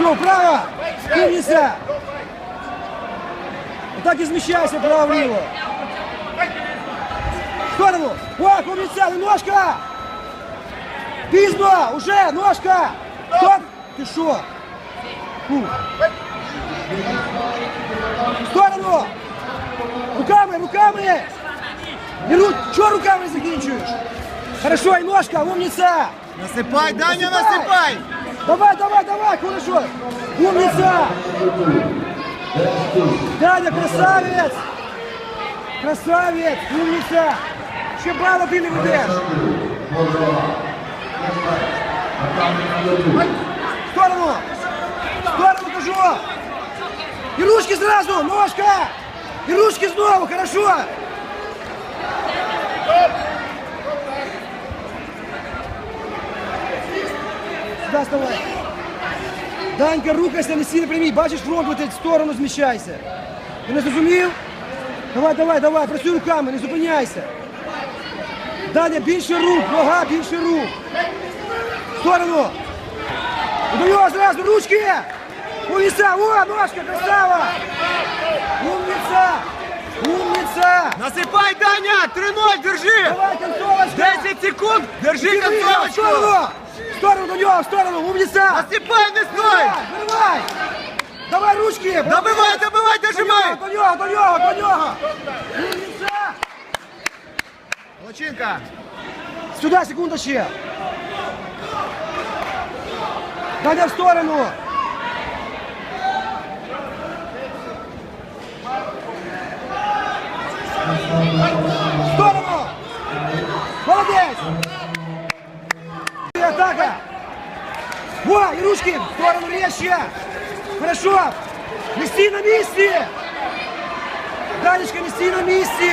Вправо! Умница! Вот так и смещайся вправо-влево. В сторону! Ох, умница! Ну, Ножка! Пизно! Уже! Ножка! Стоп! Ты шо? Фу. В сторону! Руками, руками! И ру... Чё руками закінчуєш? Хорошо, и ножка, умница! Насипай, Даня, насипай! Давай, давай, давай, хорошо! Умница! Даня, красавец! Красавец! Умница! Ще браво ти не ведеш! В сторону! В сторону кажу! И ручки сразу! Ножка! И ручки снова! Хорошо! Вставай! Данька, рухайся, не сильно прямій, бачиш фронт летить, в сторону зміщайся. Ти не зрозумів? Давай, давай, давай, працюй руками, не зупиняйся. Даня, більше рук, нога, більше рук. В сторону. До нього зразу ручки. Умніця, о, ножка, красава. Умніця, умніця. Насипай, Даня! 3-0, держи! Давай, концовочка. 10 секунд! Держи концовочку! В сторону до нього, в сторону, умніця. Насипай, не стой! Давай, Давай! Давай ручки! Добивай, добивай, До дожимай! до нього, до нього, до нього! Умніця! Лучинка! Сюди, секунда ще! Даня в сторону! В сторону! Ручки! В сторону резче! Хорошо! Нести на місці! Данечка, нести на місці!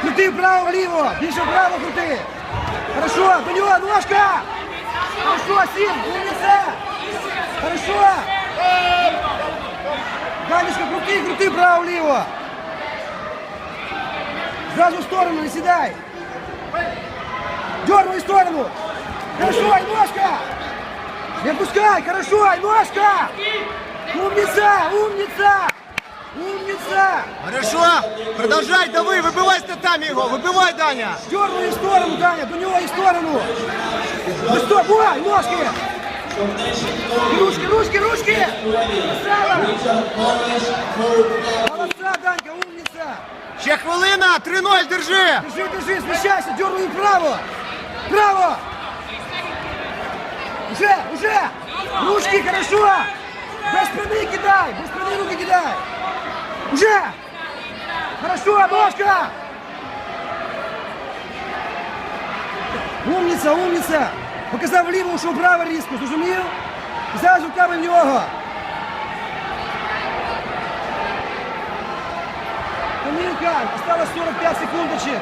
Крути вправо-вліво! Більше вправо крути! Хорошо! До нього ножка! Хорошо, Сім! Умниця! Хорошо! Данечка, крути, крути вправо-вліво! Зразу в сторону, не сідай! Дергай в сторону! Хорошо, ножка! Не отпускай, хорошо, ножка! Умница, умница! Умница! Хорошо! Продовжай, дави, вибивай з татами його! Вибивай, Даня! Дергай в сторону, Даня, до него и в сторону! Ну стоп, ой, ножки! Ручки, ручки, ручки! Красава! Молодца, Данька, умница! Ще хвилина! 3-0, держи! Держи, держи, смещайся, дергай вправо! Вправо! Уже, уже! Ручки, хорошо! Без спины кидай! Без спины руки кидай! Уже! Хорошо, ножка! Умниця, умниця! Показав вліво, ушов вправо різко, зрозумів? Зараз руками в нього! Помилка! Осталось 45 секундочек!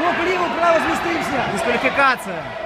Ну, вліво, вправо змістився! Дискваліфікація!